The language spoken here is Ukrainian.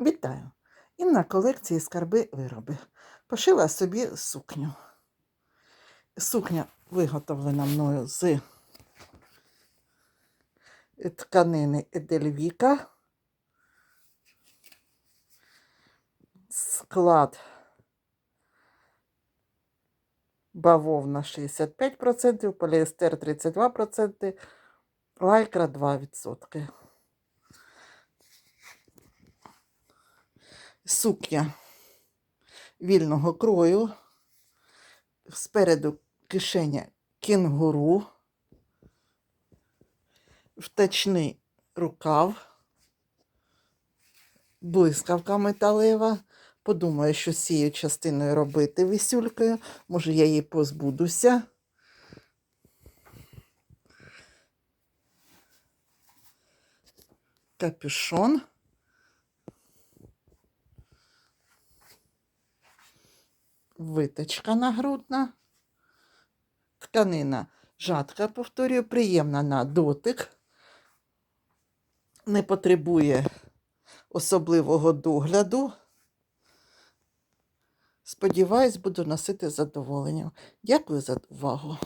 Вітаю! Інна колекції скарби вироби. Пошила собі сукню. Сукня виготовлена мною з тканини Едельвіка. Склад бавовна 65%, поліестер 32%, лайкра 2%. Сукня вільного крою, спереду кишеня кінгуру, втачний рукав, блискавка металева. Подумаю, що з цією частиною робити висюлькою. Може, я її позбудуся. Капюшон. Виточка нагрудна. Тканина жатка, повторюю, приємна на дотик. Не потребує особливого догляду. Сподіваюсь, буду носити з задоволенням. Дякую за увагу.